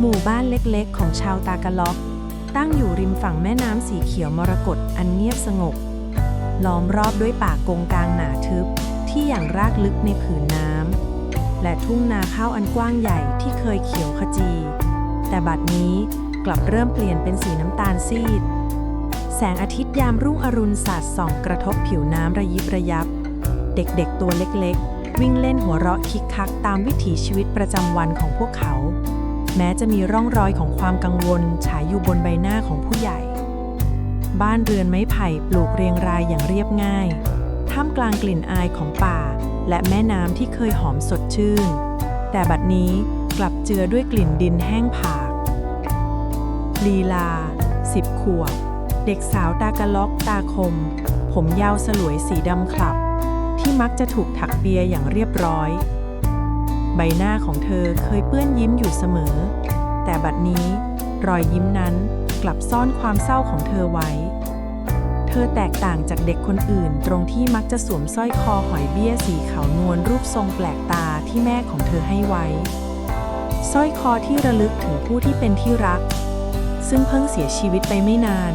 หมู่บ้านเล็กๆ ของชาวตากะล็อก ตั้งอยู่ริมฝั่งแม่น้ำสีเขียวมรกตอันเงียบสงบ ล้อมรอบด้วยป่ากงกลางหนาทึบที่อย่างรากลึกในผืนน้ำและทุ่งนาข้าวอันกว้างใหญ่ที่เคยเขียวขจี แต่บัดนี้กลับเริ่มเปลี่ยนเป็นสีน้ำตาลซีด แสงอาทิตย์ยามรุ่งอรุณสาดส่องกระทบผิวน้ำระยิบระยับ เด็กๆตัวเล็กๆ วิ่งเล่นหัวเราะคิกคักตามวิถีชีวิตประจำวันของพวกเขา แม้จะมีร่องรอยของความกังวลฉายอยู่บนใบหน้าของผู้ใหญ่ บ้านเรือนไม้ไผ่ปลูกเรียงรายอย่างเรียบง่าย ท่ามกลางกลิ่นอายของป่า และแม่น้ำที่เคยหอมสดชื่น แต่บัดนี้กลับเจือด้วยกลิ่นดินแห้งผาก ลีลาสิบขวบ เด็กสาวตากะล็อกตาคม ผมยาวสลวยสีดำคลับ ที่มักจะถูกถักเปียอย่างเรียบร้อย ใบหน้าของเธอเคยเปื้อนยิ้มอยู่เสมอ แต่บัดนี้รอยยิ้มนั้นกลับซ่อนความเศร้าของเธอไว้ เธอแตกต่างจากเด็กคนอื่นตรงที่มักจะสวมสร้อยคอหอยเบี้ยสีขาวนวลรูปทรงแปลกตาที่แม่ของเธอให้ไว้ สร้อยคอที่ระลึกถึงผู้ที่เป็นที่รัก ซึ่งเพิ่งเสียชีวิตไปไม่นาน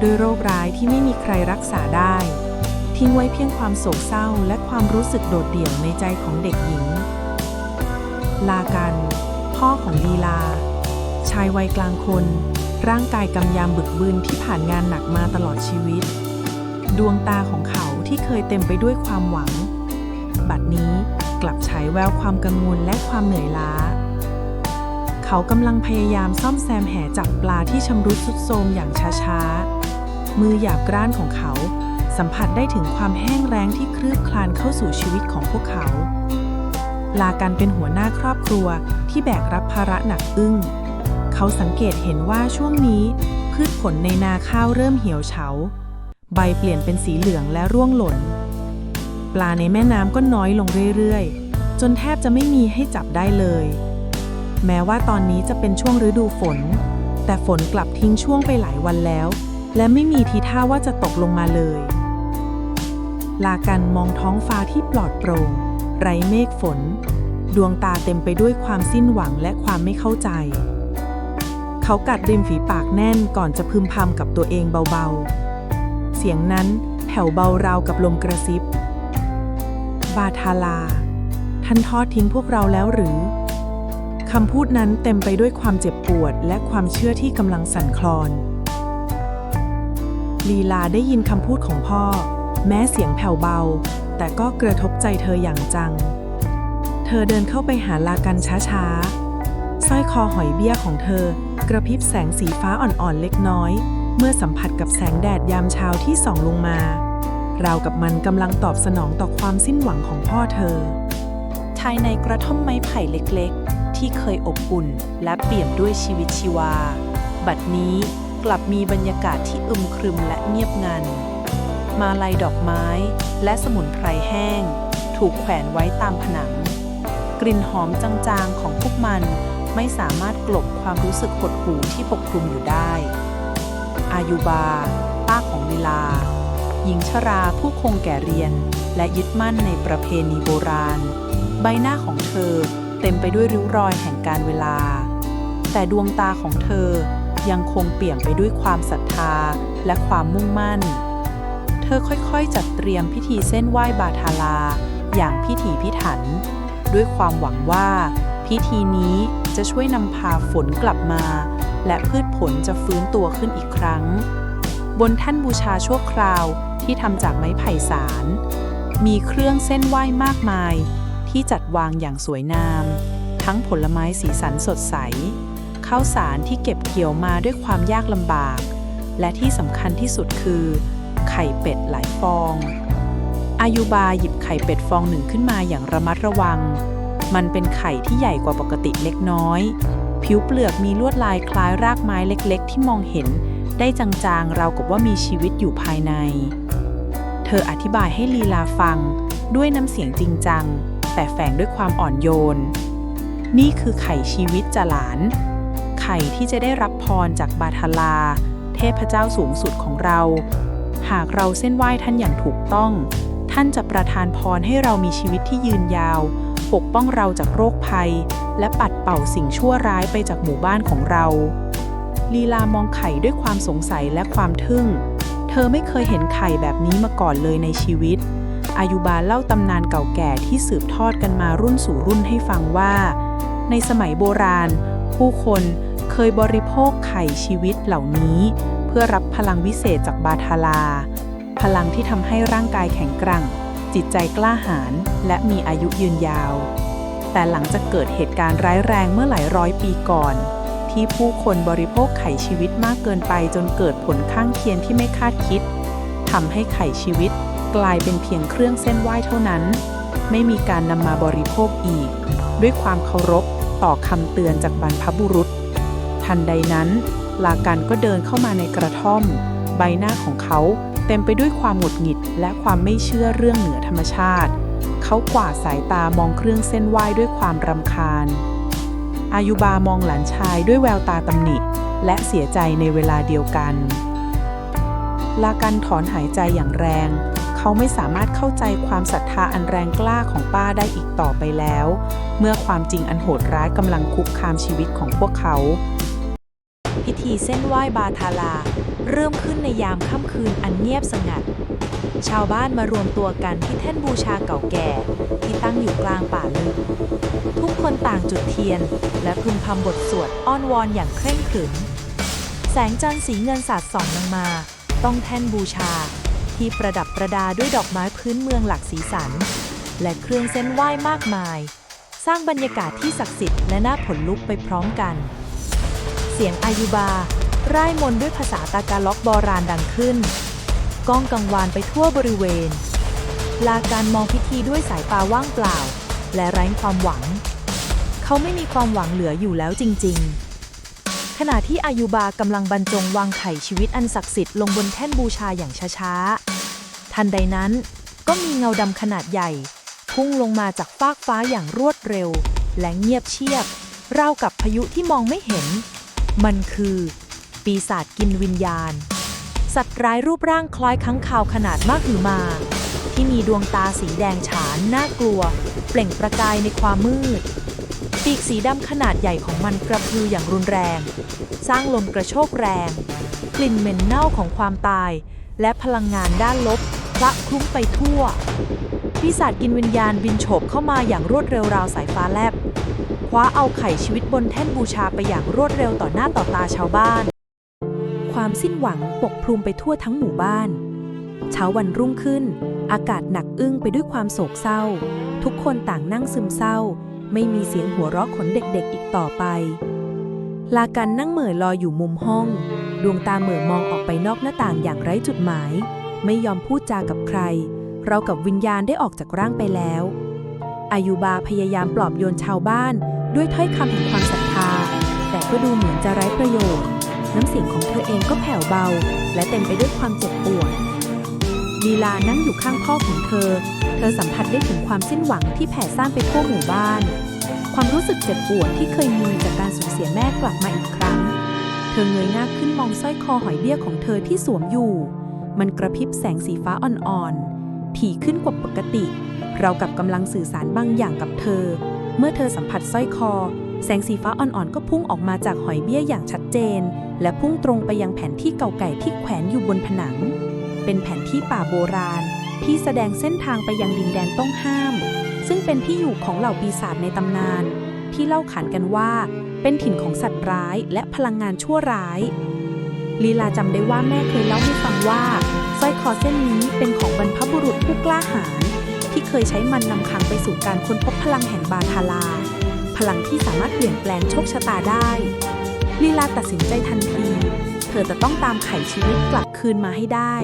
ด้วยโรคร้ายที่ไม่มีใครรักษาได้ ทิ้งไว้เพียงความโศกเศร้าและความรู้สึกโดดเดี่ยวในใจของเด็กหญิง ลากัน พ่อของลีลา ชายวัยกลางคน ร่างกายกำยำบึกบึนที่ผ่านงานหนักมาตลอดชีวิต ดวงตาของเขาที่เคยเต็มไปด้วยความหวัง บัดนี้กลับฉายแววความกังวลและความเหนื่อยล้า เขากำลังพยายามซ่อมแซมแหจับปลาที่ชำรุดทรุดโทรมอย่างช้าๆ มือหยาบกร้านของเขาสัมผัสได้ถึงความแห้งแล้งที่คลืบคลานเข้าสู่ชีวิตของพวกเขา ลากันเป็นหัวหน้าครอบครัวที่แบกรับภาระหนักอึ้ง เขาสังเกตเห็นว่าช่วงนี้ พืชผลในนาข้าวเริ่มเหี่ยวเฉา ใบเปลี่ยนเป็นสีเหลืองและร่วงหล่น ปลาในแม่น้ำก็น้อยลงเรื่อยๆ จนแทบจะไม่มีให้จับได้เลย แม้ว่าตอนนี้จะเป็นช่วงฤดูฝน แต่ฝนกลับทิ้งช่วงไปหลายวันแล้ว และไม่มีทีท่าว่าจะตกลงมาเลย ลากันมองท้องฟ้าที่ปลอดโปร่งไร้เมฆฝน ดวงตาเต็มไปด้วยความสิ้นหวังและความไม่เข้าใจ เขากัดริมฝีปากแน่นก่อนจะพึมพำกับตัวเองเบาๆ เสียงนั้นแผ่วเบาราวกับลมกระซิบ บาทาลา ท่านทอดทิ้งพวกเราแล้วหรือ คำพูดนั้นเต็มไปด้วยความเจ็บปวดและความเชื่อที่กำลังสั่นคลอน ลีลาได้ยินคำพูดของพ่อ แม้เสียงแผ่วเบา แต่ก็กระทบใจเธออย่างจัง เธอเดินเข้าไปหาลากันช้าๆ สร้อยคอหอยเบี้ยของเธอกระพริบแสงสีฟ้าอ่อนๆเล็กน้อย เมื่อสัมผัสกับแสงแดดยามเช้าที่ส่องลงมาราวกับมันกำลังตอบสนองต่อความสิ้นหวังของพ่อเธอ ภายในกระท่อมไม้ไผ่เล็กๆ ที่เคยอบอุ่นและเปี่ยมด้วยชีวิตชีวา บัดนี้กลับมีบรรยากาศที่อึมครึมและเงียบงัน มาลัยดอกไม้และสมุนไพรแห้ง ถูกแขวนไว้ตามผนัง กลิ่นหอมจางๆของพวกมันไม่สามารถกลบความรู้สึกหดหู่ที่ปกคลุมอยู่ได้ อายุบา ป้าของลีลา หญิงชราผู้คงแก่เรียน และยึดมั่นในประเพณีโบราณ ใบหน้าของเธอเต็มไปด้วยริ้วรอยแห่งการเวลา แต่ดวงตาของเธอยังคงเปี่ยมไปด้วยความศรัทธาและความมุ่งมั่น เธอค่อยๆ จัดเตรียมพิธีเส้นไหว้บาทาลา อย่างพิถีพิถัน ด้วยความหวังว่า พิธีนี้จะช่วยนำพาฝนกลับมา และพืชผลจะฟื้นตัวขึ้นอีกครั้ง บนแท่นบูชาชั่วคราวที่ทำจากไม้ไผ่สาร มีเครื่องเส้นไหว้มากมาย ที่จัดวางอย่างสวยงาม ทั้งผลไม้สีสันสดใสข้าวสารที่เก็บเกี่ยวมาด้วยความยากลำบาก และที่สำคัญที่สุดคือ ไข่เป็ดหลายฟอง อายุบาหยิบไข่เป็ดฟองหนึ่งขึ้นมาอย่างระมัดระวัง มันเป็นไข่ที่ใหญ่กว่าปกติเล็กน้อย ผิวเปลือกมีลวดลายคล้ายรากไม้เล็กๆ ที่มองเห็น ได้จางๆ ราวกับว่ามีชีวิตอยู่ภายใน เธออธิบายให้ลีลาฟัง ด้วยน้ำเสียงจริงจัง แต่แฝงด้วยความอ่อนโยน นี่คือไข่ชีวิตจาหลาน ไข่ที่จะได้รับพรจากบาทาลา เทพเจ้าสูงสุดของเรา หากเราเส้นไหว้ท่านอย่างถูกต้อง ท่านจะประทานพรให้เรามีชีวิตที่ยืนยาว ปกป้องเราจากโรคภัย และปัดเป่าสิ่งชั่วร้ายไปจากหมู่บ้านของเรา ลีลามองไข่ด้วยความสงสัยและความทึ่ง เธอไม่เคยเห็นไข่แบบนี้มาก่อนเลยในชีวิต อายุบาเล่าตำนานเก่าแก่ที่สืบทอดกันมารุ่นสู่รุ่นให้ฟังว่า ในสมัยโบราณ ผู้คนเคยบริโภคไข่ชีวิตเหล่านี้ เพื่อรับพลังวิเศษจากบาทาลา พลังที่ทำให้ร่างกายแข็งแกร่ง จิตใจกล้าหาญและมีอายุยืนยาว แต่หลังจากเกิดเหตุการณ์ร้ายแรงเมื่อหลายร้อยปีก่อน ที่ผู้คนบริโภคไข่ชีวิตมากเกินไปจนเกิดผลข้างเคียงที่ไม่คาดคิดทำให้ไข่ชีวิตกลายเป็นเพียงเครื่องเส้นไหว้เท่านั้น ไม่มีการนำมาบริโภคอีก ด้วยความเคารพต่อคำเตือนจากบรรพบุรุษ ทันใดนั้น ลากันก็เดินเข้ามาในกระท่อม ใบหน้าของเขา เต็มไปด้วยความหงุดหงิดและความไม่เชื่อเรื่องเหนือธรรมชาติ เขากวาดสายตามองเครื่องเส้นไหว้ด้วยความรำคาญ อายุบามองหลานชายด้วยแววตาตำหนิ และเสียใจในเวลาเดียวกัน ลากันถอนหายใจอย่างแรง เขาไม่สามารถเข้าใจความศรัทธาอันแรงกล้าของป้าได้อีกต่อไปแล้ว เมื่อความจริงอันโหดร้ายกำลังคุกคามชีวิตของพวกเขา พิธีเส้นไหว้บาทาลา เริ่มขึ้นในยามค่ำคืนอันเงียบสงัด ชาวบ้านมารวมตัวกันที่แท่นบูชาเก่าแก่ ที่ตั้งอยู่กลางป่าลึก ทุกคนต่างจุดเทียน และพึมพำบทสวดอ้อนวอนอย่างเคร่งขรึม แสงจันทร์สีเงินสาดส่องลงมา ต้องแท่นบูชา ที่ประดับประดาด้วยดอกไม้พื้นเมืองหลักสีสัน และเครื่องเส้นไหว้มากมาย สร้างบรรยากาศที่ศักดิ์สิทธิ์และน่าขนลุกไปพร้อมกัน เสียงอายุบา ร่ายมนด้วยภาษาตากาล็อกโบราณดังขึ้น ก้องกังวานไปทั่วบริเวณ ลาการมองพิธีด้วยสายตาว่างเปล่า และไร้ความหวัง เขาไม่มีความหวังเหลืออยู่แล้วจริง ๆ ขณะที่อายุบากำลังบรรจงวางไข่ชีวิตอันศักดิ์สิทธิ์ลงบนแท่นบูชาอย่างช้าๆ ทันใดนั้นก็มีเงาดำขนาดใหญ่ พุ่งลงมาจากฟากฟ้าอย่างรวดเร็ว และเงียบเชียบราวกับพายุที่มองไม่เห็น มันคือ ปีศาจกินวิญญาณ สัตว์ร้ายรูปร่างคล้ายค้างคาวขนาดมากหือมา ที่มีดวงตาสีแดงฉานน่ากลัว เปล่งประกายในความมืด ปีกสีดำขนาดใหญ่ของมันกระพืออย่างรุนแรง สร้างลมกระโชกแรง กลิ่นเหม็นเน่าของความตาย และพลังงานด้านลบพละคลุ้งไปทั่ว ปีศาจกินวิญญาณบินโฉบเข้ามาอย่างรวดเร็วราวสายฟ้าแลบ คว้าเอาไข่ชีวิตบนแท่นบูชาไปอย่างรวดเร็วต่อหน้าต่อตาชาวบ้าน ความสิ้นหวังปกคลุมไปทั่วทั้งหมู่บ้าน เช้าวันรุ่งขึ้น อากาศหนักอึ้งไปด้วยความโศกเศร้า ทุกคนต่างนั่งซึมเศร้า ไม่มีเสียงหัวเราะขนเด็กๆอีกต่อไป ลากันนั่งเหม่อลอยอยู่มุมห้อง ดวงตาเหม่อมองออกไปนอกหน้าต่างอย่างไร้จุดหมาย ไม่ยอมพูดจากับใคร เรากับวิญญาณได้ออกจากร่างไปแล้วอายุบาพยายามปลอบโยนชาวบ้าน ด้วยถ้อยคำแห่งความศรัทธา แต่ก็ดูเหมือนจะไร้ประโยชน์ น้ำเสียงของเธอเองก็แผ่วเบา และเต็มไปด้วยความเจ็บปวดลีลานั่งอยู่ข้างพ่อของเธอ เธอสัมผัสได้ถึงความสิ้นหวังที่แผ่ซ่านไปทั่วหมู่บ้าน ความรู้สึกเจ็บปวดที่เคยมีจากการสูญเสียแม่กลับมาอีกครั้ง เธอเงยหน้าขึ้นมองสร้อยคอหอยเบี้ยของเธอที่สวมอยู่ มันกระพริบแสงสีฟ้าอ่อนๆถี่ขึ้นกว่าปกติ เรากับกำลังสื่อสารบางอย่างกับเธอ เมื่อเธอสัมผัสสร้อยคอ แสงสีฟ้าอ่อนๆ ก็พุ่งออกมาจากหอยเบี้ยอย่างชัดเจน และพุ่งตรงไปยังแผนที่เก่าแก่ที่แขวนอยู่บนผนัง เป็นแผนที่ป่าโบราณ ที่แสดงเส้นทางไปยังดินแดนต้องห้าม ซึ่งเป็นที่อยู่ของเหล่าปีศาจในตำนาน ที่เล่าขานกันว่า เป็นถิ่นของสัตว์ร้ายและพลังงานชั่วร้ายลีลาจำได้ว่าแม่เคยเล่าให้ฟังว่าสร้อยคอเส้นนี้เป็นของบรรพบุรุษผู้กล้าหาญที่เคยใช้มันนำทางไปสู่การค้นพบพลังแห่งบาทาลา พลังที่สามารถเปลี่ยนแปลงโชคชะตาได้ลีลาตัดสินใจทันที เธอจะต้องตามไขชีวิตกลับคืนมาให้ได้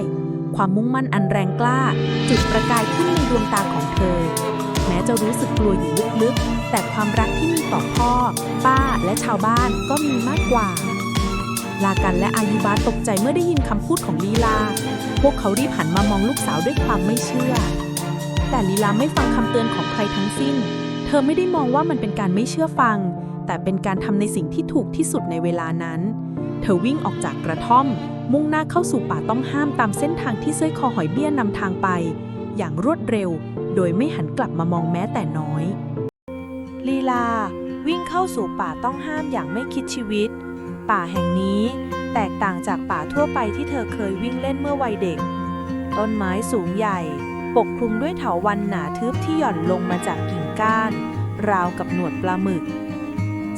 ความมุ่งมั่นอันแรงกล้า จุดประกายขึ้นในดวงตาของเธอ แม้จะรู้สึกกลัวอยู่ลึกๆ แต่ความรักที่มีต่อพ่อ ป้าและชาวบ้านก็มีมากกว่า ลากันและอายุบาตกใจเมื่อได้ยินคำพูดของลีลา พวกเขารีบหันมามองลูกสาวด้วยความไม่เชื่อ แต่ลีลาไม่ฟังคำเตือนของใครทั้งสิ้น ธอไม่ได้มองว่ามันเป็นการไม่เชื่อฟัง แต่เป็นการทำในสิ่งที่ถูกที่สุดในเวลานั้น เธอวิ่งออกจากกระท่อม มุ่งหน้าเข้าสู่ป่าต้องห้ามตามเส้นทางที่เส้อยคอหอยเบี้ยนำทางไป อย่างรวดเร็ว โดยไม่หันกลับมามองแม้แต่น้อย ลีลา วิ่งเข้าสู่ป่าต้องห้ามอย่างไม่คิดชีวิต ป่าแห่งนี้ แตกต่างจากป่าทั่วไปที่เธอเคยวิ่งเล่นเมื่อวัยเด็ก ต้นไม้สูงใหญ่ ปกคลุมด้วยเถาวัลย์หนาทึบที่หย่อนลงมาจากกิ่งก้าน ราวกับหนวดปลาหมึก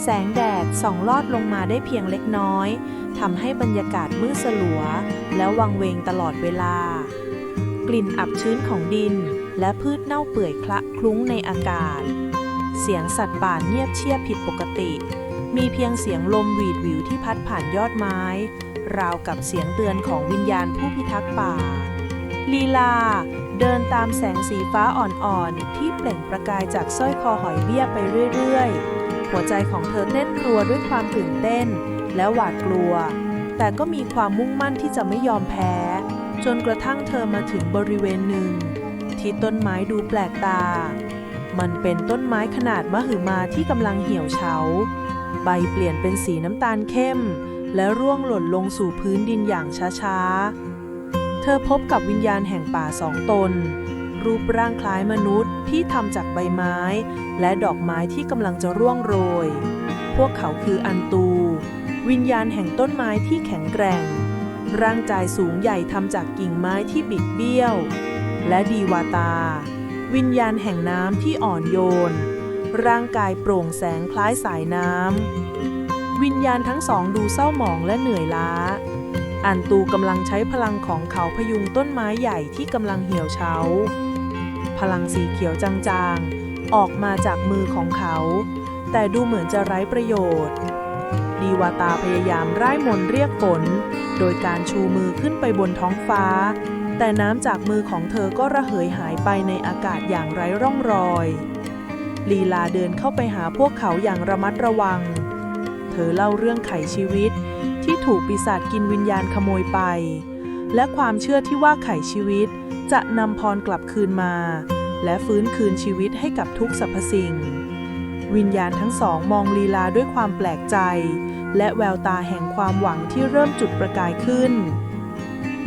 แสงแดดส่องลอดลงมาได้เพียงเล็กน้อยทำให้บรรยากาศมืดสลัว และวังเวงตลอดเวลา กลิ่นอับชื้นของดิน และพืชเน่าเปื่อยคละคลุ้งในอากาศ เสียงสัตว์ป่าเงียบเชียบผิดปกติ มีเพียงเสียงลมหวีดหวิวที่พัดผ่านยอดไม้ ราวกับเสียงเตือนของวิญญาณผู้พิทักษ์ป่า ลีลา เดินตามแสงสีฟ้าอ่อนๆ ที่เปล่งประกายจากสร้อยคอหอยเบี้ยไปเรื่อยๆ หัวใจของเธอเต้นรัวด้วยความตื่นเต้น และหวาดกลัว แต่ก็มีความมุ่งมั่นที่จะไม่ยอมแพ้ จนกระทั่งเธอมาถึงบริเวณหนึ่ง ที่ต้นไม้ดูแปลกตา มันเป็นต้นไม้ขนาดมหึมาที่กำลังเหี่ยวเฉา ใบเปลี่ยนเป็นสีน้ำตาลเข้ม และร่วงหล่นลงสู่พื้นดินอย่างช้าๆ เธอพบกับวิญญาณแห่งป่าสองตน รูปร่างคล้ายมนุษย์ที่ทำจากใบไม้ และดอกไม้ที่กำลังจะร่วงโรย พวกเขาคืออันตู วิญญาณแห่งต้นไม้ที่แข็งแกร่ง ร่างกายสูงใหญ่ทำจากกิ่งไม้ที่บิดเบี้ยว และดีวาตา วิญญาณแห่งน้ำที่อ่อนโยน ร่างกายโปร่งแสงคล้ายสายน้ำวิญญาณทั้งสองดูเศร้าหมองและเหนื่อยล้า อันตูกำลังใช้พลังของเขาพยุงต้นไม้ใหญ่ที่กำลังเหี่ยวเฉา พลังสีเขียวจางๆ ออกมาจากมือของเขา แต่ดูเหมือนจะไร้ประโยชน์ดีวาตาพยายามร่ายมนเรียกฝน โดยการชูมือขึ้นไปบนท้องฟ้า แต่น้ำจากมือของเธอก็ระเหยหายไปในอากาศอย่างไร้ร่องรอย ลีลาเดินเข้าไปหาพวกเขาอย่างระมัดระวัง เธอเล่าเรื่องไขชีวิต ที่ถูกปีศาจกินวิญญาณขโมยไป และความเชื่อที่ว่าไขชีวิตจะนำพรกลับคืนมา และฟื้นคืนชีวิตให้กับทุกสรรพสิ่ง วิญญาณทั้งสองมองลีลาด้วยความแปลกใจ และแววตาแห่งความหวังที่เริ่มจุดประกายขึ้น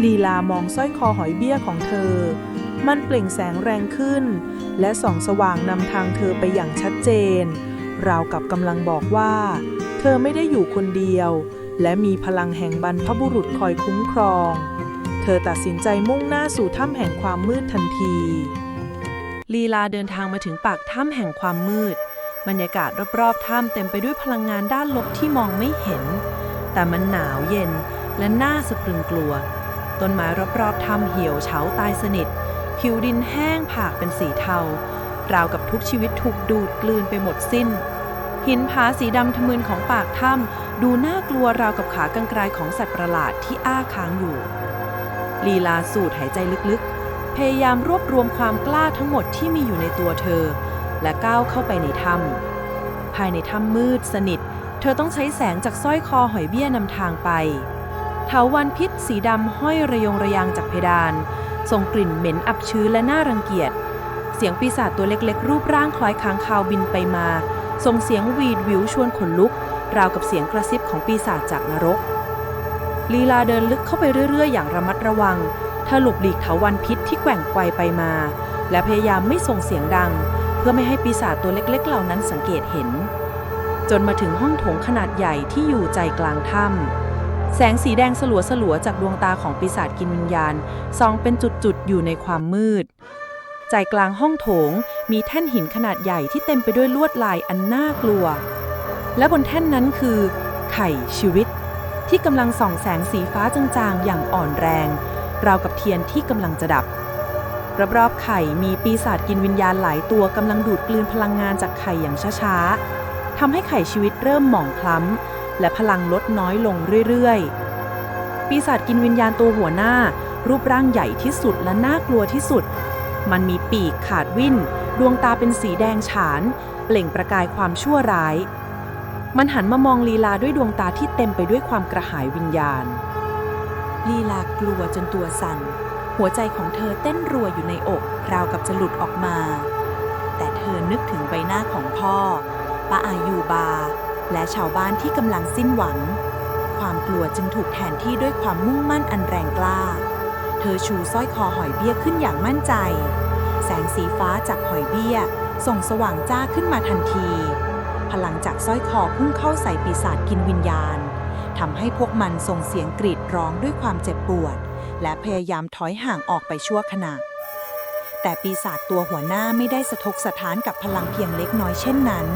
ลีลามองสร้อยคอหอยเบี้ยของเธอ มันเปล่งแสงแรงขึ้น และส่องสว่างนำทางเธอไปอย่างชัดเจน ราวกับกำลังบอกว่า เธอไม่ได้อยู่คนเดียว และมีพลังแห่งบรรพบุรุษคอยคุ้มครอง เธอตัดสินใจมุ่งหน้าสู่ถ้ำแห่งความมืดทันที ลีลาเดินทางมาถึงปากถ้ำแห่งความมืด บรรยากาศรอบๆถ้ำเต็มไปด้วยพลังงานด้านลบที่มองไม่เห็น แต่มันหนาวเย็นและน่าสะพรึงกลัว ต้นไม้รอบๆถ้ำเหี่ยวเฉาตายสนิท ผิวดินแห้งผากเป็นสีเทา ราวกับทุกชีวิตถูกดูดกลืนไปหมดสิ้น หินผาสีดำทะมึนของปากถ้ำ ดูน่ากลัวราวกับขากรรไกรของสัตว์ประหลาดที่อ้าค้างอยู่ ลีลาสูดหายใจลึกๆ พยายามรวบรวมความกล้าทั้งหมดที่มีอยู่ในตัวเธอ และก้าวเข้าไปในถ้ำภายในถ้ำมืดสนิท เธอต้องใช้แสงจากสร้อยคอหอยเบี้ยนำทางไปเถาวันพิษสีดำห้อยระยงระยางจากเพดานส่งกลิ่นเหม็นอับชื้นและน่ารังเกียจ เสียงปีศาจตัวเล็กๆ รูปร่างคล้ายค้างคาวบินไปมา ส่งเสียงวีดวิวชวนขนลุก ราวกับเสียงกระซิบของปีศาจจากนรก ลีลาเดินลึกเข้าไปเรื่อย ๆ อย่างระมัดระวังเธอหลบหลีกเถาวันพิษที่แกว่งไกวไปมา และพยายามไม่ส่งเสียงดัง เพื่อไม่ให้ปีศาจตัวเล็ก ๆ เหล่านั้นสังเกตเห็น จนมาถึงห้องโถงขนาดใหญ่ที่อยู่ใจกลางถ้ำแสงสีแดงสลัวสลัวๆจากดวงตาของปีศาจกินวิญญาณส่องเป็นจุดๆอยู่ในความมืด ใจกลางห้องโถงมีแท่นหินขนาดใหญ่ที่เต็มไปด้วยลวดลายอันน่ากลัว และบนแท่นนั้นคือ ไข่ชีวิต ที่กำลังส่องแสงสีฟ้าจางๆ อย่างอ่อนแรง ราวกับเทียนที่กำลังจะดับ รอบๆไข่มีปีศาจกินวิญญาณหลายตัวกำลังดูดกลืนพลังงานจากไข่อย่างช้าๆทำให้ไข่ชีวิตเริ่มหมองคล้ำ และพลังลดน้อยลงเรื่อยๆ ปีศาจกินวิญญาณตัวหัวหน้า รูปร่างใหญ่ที่สุดและน่ากลัวที่สุด มันมีปีกขาดวิ่น ดวงตาเป็นสีแดงฉาน เปล่งประกายความชั่วร้าย มันหันมามองลีลาด้วยดวงตาที่เต็มไปด้วยความกระหายวิญญาณ ลีลากลัวจนตัวสั่น หัวใจของเธอเต้นรัวอยู่ในอก ราวกับจะหลุดออกมา แต่เธอนึกถึงใบหน้าของพ่อป้าอายูบา และชาวบ้านที่กำลังสิ้นหวัง ความกลัวจึงถูกแทนที่ด้วยความมุ่งมั่นอันแรงกล้า เธอชูสร้อยคอหอยเบี้ยขึ้นอย่างมั่นใจ แสงสีฟ้าจากหอยเบี้ยส่องสว่างจ้าขึ้นมาทันที พลังจากสร้อยคอพุ่งเข้าใส่ปีศาจกินวิญญาณทำให้พวกมันส่งเสียงกรีดร้องด้วยความเจ็บปวด และพยายามถอยห่างออกไปชั่วขณะ แต่ปีศาจตัวหัวหน้าไม่ได้สะทกสะท้านกับพลังเพียงเล็กน้อยเช่นนั้น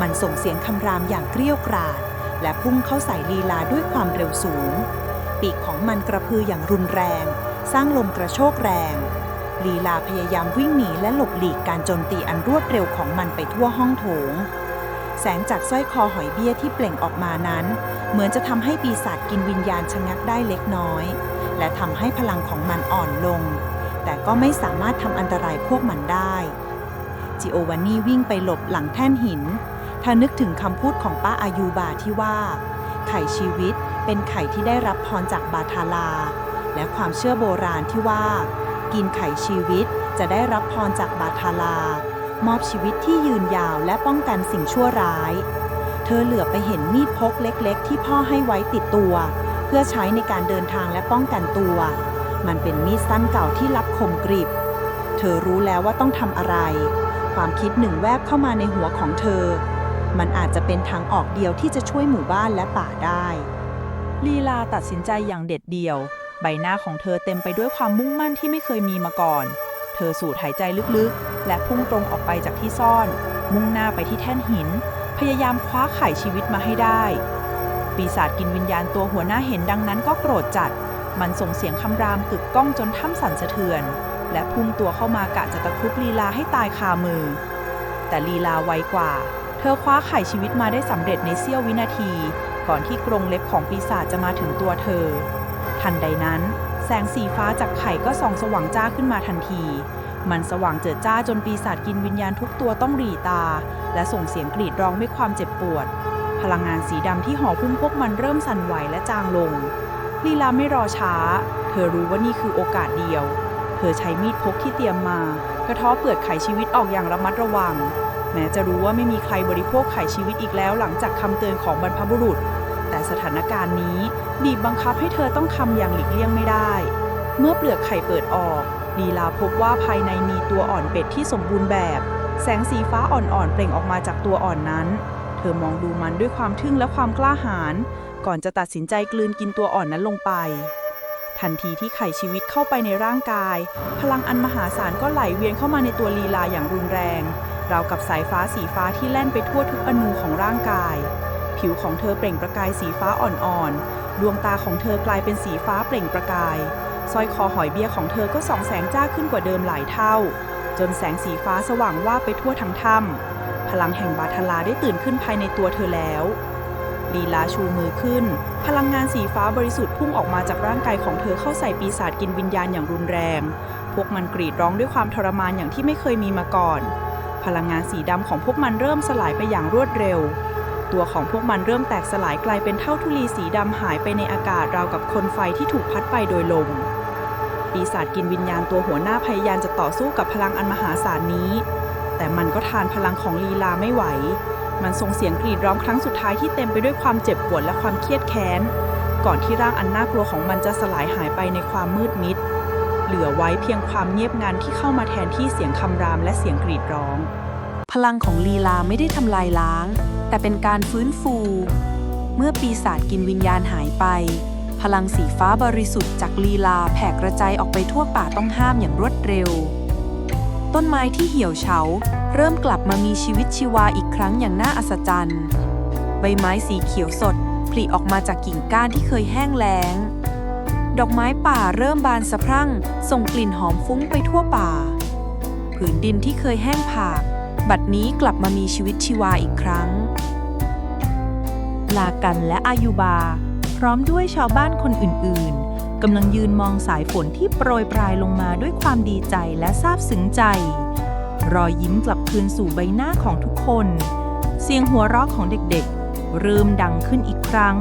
มันส่งเสียงคำรามอย่างเกรี้ยวกราด และพุ่งเข้าใส่ลีลาด้วยความเร็วสูง ปีกของมันกระพืออย่างรุนแรง สร้างลมกระโชกแรงลีลาพยายามวิ่งหนีและหลบหลีกการโจมตีอันรวดเร็วของมันไปทั่วห้องโถง แสงจากสร้อยคอหอยเบี้ยที่เปล่งออกมานั้น เหมือนจะทำให้ปีศาจกินวิญญาณชะงักได้เล็กน้อย และทำให้พลังของมันอ่อนลง แต่ก็ไม่สามารถทำอันตรายพวกมันได้ จิโอวานนี่วิ่งไปหลบหลังแท่นหินเธอนึกถึงคำพูดของป้าอายูบาที่ว่า ไข่ชีวิตเป็นไข่ที่ได้รับพรจากบาทาลา และความเชื่อโบราณที่ว่า กินไข่ชีวิตจะได้รับพรจากบาทาลา มอบชีวิตที่ยืนยาวและป้องกันสิ่งชั่วร้าย เธอเหลือไปเห็นมีดพกเล็กๆ ที่พ่อให้ไว้ติดตัว เพื่อใช้ในการเดินทางและป้องกันตัว มันเป็นมีดสั้นเก่าที่รับคมกริบ เธอรู้แล้วว่าต้องทำอะไร ความคิดหนึ่งแวบเข้ามาในหัวของเธอ มันอาจจะเป็นทางออกเดียวที่จะช่วยหมู่บ้านและป่าได้ ลีลาตัดสินใจอย่างเด็ดเดี่ยว ใบหน้าของเธอเต็มไปด้วยความมุ่งมั่นที่ไม่เคยมีมาก่อน เธอสูดหายใจลึกๆ และพุ่งตรงออกไปจากที่ซ่อน มุ่งหน้าไปที่แท่นหิน พยายามคว้าไข่ชีวิตมาให้ได้ ปีศาจกินวิญญาณตัวหัวหน้าเห็นดังนั้นก็โกรธจัด มันส่งเสียงคำรามกึกก้องจนถ้ำสั่นสะเทือน และพุ่งตัวเข้ามากะจะตะครุบลีลาให้ตายคามือ แต่ลีลาไวกว่า เธอคว้าไข่ชีวิตมาได้สำเร็จในเสี้ยววินาที ก่อนที่กรงเล็บของปีศาจจะมาถึงตัวเธอ ทันใดนั้น แสงสีฟ้าจากไข่ก็ส่องสว่างจ้าขึ้นมาทันที มันสว่างเจิดจ้าจนปีศาจกินวิญญาณทุกตัวต้องหรีตา และส่งเสียงกรีดร้องด้วยความเจ็บปวด พลังงานสีดำที่ห่อหุ้มพวกมันเริ่มสั่นไหวและจางลงลีลาไม่รอช้า เธอรู้ว่านี่คือโอกาสเดียว เธอใช้มีดพกที่เตรียมมากระทาะเปลือกไข่ชีวิตออกอย่างระมัดระวัง แม้จะรู้ว่าไม่มีใครบริโภคไข่ชีวิตอีกแล้วหลังจากคำเตือนของบรรพบุรุษ แต่สถานการณ์นี้บีบบังคับให้เธอต้องทำอย่างหลีกเลี่ยงไม่ได้ เมื่อเปลือกไข่เปิดออก ลีลาพบว่าภายในมีตัวอ่อนเป็ดที่สมบูรณ์แบบ แสงสีฟ้าอ่อนๆเปล่งออกมาจากตัวอ่อนนั้น เธอมองดูมันด้วยความทึ่งและความกล้าหาญก่อนจะตัดสินใจกลืนกินตัวอ่อนนั้นลงไป ทันทีที่ไข่ชีวิตเข้าไปในร่างกาย พลังอันมหาศาลก็ไหลเวียนเข้ามาในตัวลีลาอย่างรุนแรง ราวกับสายฟ้าสีฟ้าที่แล่นไปทั่วทุกอนูของร่างกาย ผิวของเธอเปล่งประกายสีฟ้าอ่อนๆดวงตาของเธอกลายเป็นสีฟ้าเปล่งประกาย สร้อยคอหอยเบี้ยของเธอก็ส่องแสงจ้าขึ้นกว่าเดิมหลายเท่า จนแสงสีฟ้าสว่างว่าไปทั่วทั้งถ้ำพลังแห่งบาทลาได้ตื่นขึ้นภายในตัวเธอแล้วลีลาชูมือขึ้น พลังงานสีฟ้าบริสุทธิ์พุ่งออกมาจากร่างกายของเธอเข้าใส่ปีศาจกินวิญญาณอย่างรุนแรง พวกมันกรีดร้องด้วยความทรมานอย่างที่ไม่เคยมีมาก่อน พลังงานสีดำของพวกมันเริ่มสลายไปอย่างรวดเร็ว ตัวของพวกมันเริ่มแตกสลายกลายเป็นเท่าทุลีสีดำหายไปในอากาศราวกับคนไฟที่ถูกพัดไปโดยลม ปีศาจกินวิญญาณตัวหัวหน้าพยายามจะต่อสู้กับพลังอันมหาศาลนี้ แต่มันก็ทานพลังของลีลาไม่ไหว มันส่งเสียงกรีดร้องครั้งสุดท้ายที่เต็มไปด้วยความเจ็บปวดและความเครียดแค้น ก่อนที่ร่างอันน่ากลัวของมันจะสลายหายไปในความมืดมิด เหลือไว้เพียงความเงียบงันที่เข้ามาแทนที่เสียงคำรามและเสียงกรีดร้อง พลังของลีลาไม่ได้ทำลายล้าง แต่เป็นการฟื้นฟู เมื่อปีศาจกินวิญญาณหายไป พลังสีฟ้าบริสุทธิ์จากลีลาแผ่กระจายออกไปทั่วป่าต้องห้ามอย่างรวดเร็ว ต้นไม้ที่เหี่ยวเฉา เริ่มกลับมามีชีวิตชีวาอีกครั้งอย่างน่าอัศจรรย์ ใบไม้สีเขียวสดผลิออกมาจากกิ่งก้านที่เคยแห้งแล้ง ดอกไม้ป่าเริ่มบานสะพรั่ง ส่งกลิ่นหอมฟุ้งไปทั่วป่า ผืนดินที่เคยแห้งผาก บัดนี้กลับมามีชีวิตชีวาอีกครั้ง ลากันและอายุบา ร้อมด้วยชาวบ้านคนอื่นๆกำลังยืนมองสายฝนที่โปรยปลายลงมาด้วยความดีใจและซาบซึ้งใจ รอยยิ้มกลับคืนสู่ใบหน้าของทุกคน เสียงหัวเราะของเด็กๆ เริ่มดังขึ้นอีกครั้ง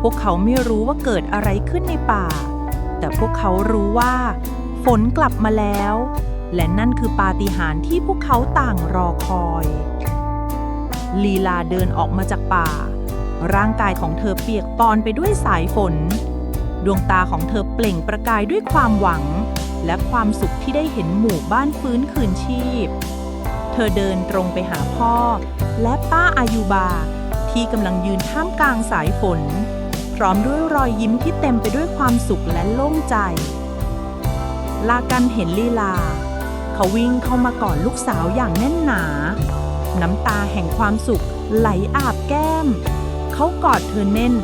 พวกเขาไม่รู้ว่าเกิดอะไรขึ้นในป่า แต่พวกเขารู้ว่า ฝนกลับมาแล้ว และนั่นคือปาฏิหาริย์ที่พวกเขาต่างรอคอย ลีลาเดินออกมาจากป่า ร่างกายของเธอเปียกปอนไปด้วยสายฝน ดวงตาของเธอเปล่งประกายด้วยความหวัง และความสุขที่ได้เห็นหมู่บ้านฟื้นคืนชีพ เธอเดินตรงไปหาพ่อ และป้าอายุบา ที่กำลังยืนท่ามกลางสายฝน พร้อมด้วยรอยยิ้มที่เต็มไปด้วยความสุขและโล่งใจ ลากันเห็นลีลา เขาวิ่งเข้ามากอดลูกสาวอย่างแน่นหนา น้ำตาแห่งความสุขไหลอาบแก้ม เขากอดเธอแน่น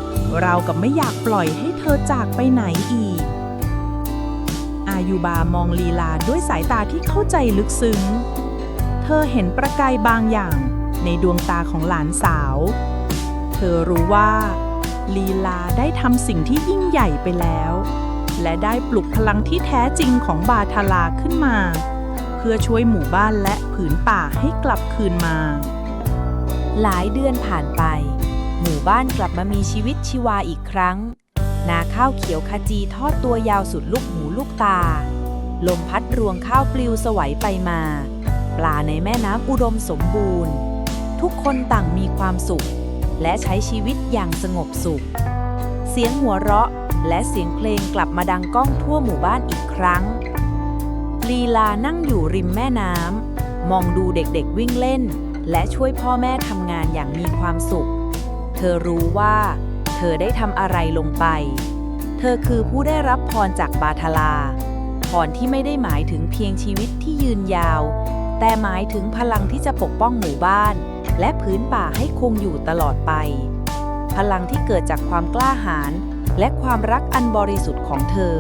เรากับไม่อยากปล่อยให้เธอจากไปไหนอีก อายุบามองลีลาด้วยสายตาที่เข้าใจลึกซึ้ง เธอเห็นประกายบางอย่างในดวงตาของหลานสาว เธอรู้ว่าลีลาได้ทำสิ่งที่ยิ่งใหญ่ไปแล้ว และได้ปลุกพลังที่แท้จริงของบาทาลาขึ้นมา เพื่อช่วยหมู่บ้านและผืนป่าให้กลับคืนมา หลายเดือนผ่านไป หมู่บ้านกลับมามีชีวิตชีวาอีกครั้ง นาข้าวเขียวขจีทอดตัวยาวสุดลูกหูลูกตา ลมพัดรวงข้าวปลิวสวัยไปมา ปลาในแม่น้ำอุดมสมบูรณ์ ทุกคนต่างมีความสุข และใช้ชีวิตอย่างสงบสุข เสียงหัวเราะและเสียงเพลงกลับมาดังก้องทั่วหมู่บ้านอีกครั้ง ลีลานั่งอยู่ริมแม่น้ำมองดูเด็กๆวิ่งเล่น และช่วยพ่อแม่ทำงานอย่างมีความสุข เธอรู้ว่า เธอได้ทำอะไรลงไป เธอคือผู้ได้รับพรจากบาทลา พรที่ไม่ได้หมายถึงเพียงชีวิตที่ยืนยาว แต่หมายถึงพลังที่จะปกป้องหมู่บ้าน และพื้นป่าให้คงอยู่ตลอดไป พลังที่เกิดจากความกล้าหาญและความรักอันบริสุทธิ์ของเธอ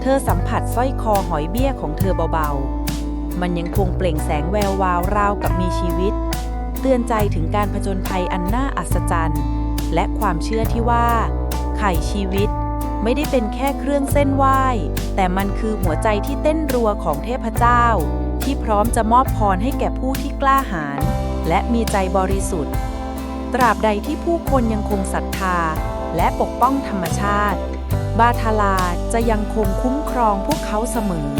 เธอสัมผัสสร้อยคอหอยเบี้ยของเธอเบาๆ มันยังคงเปล่งแสงแวววาวราวกับมีชีวิต เตือนใจถึงการผจญภัยอันน่าอัศจรรย์ และความเชื่อที่ว่า ไข่ชีวิต ไม่ได้เป็นแค่เครื่องเส้นไหว้ แต่มันคือหัวใจที่เต้นรัวของเทพเจ้า ที่พร้อมจะมอบพรให้แก่ผู้ที่กล้าหาญและมีใจบริสุทธิ์ ตราบใดที่ผู้คนยังคงศรัทธา และปกป้องธรรมชาติ บาทาลาจะยังคงคุ้มครองพวกเขาเสมอ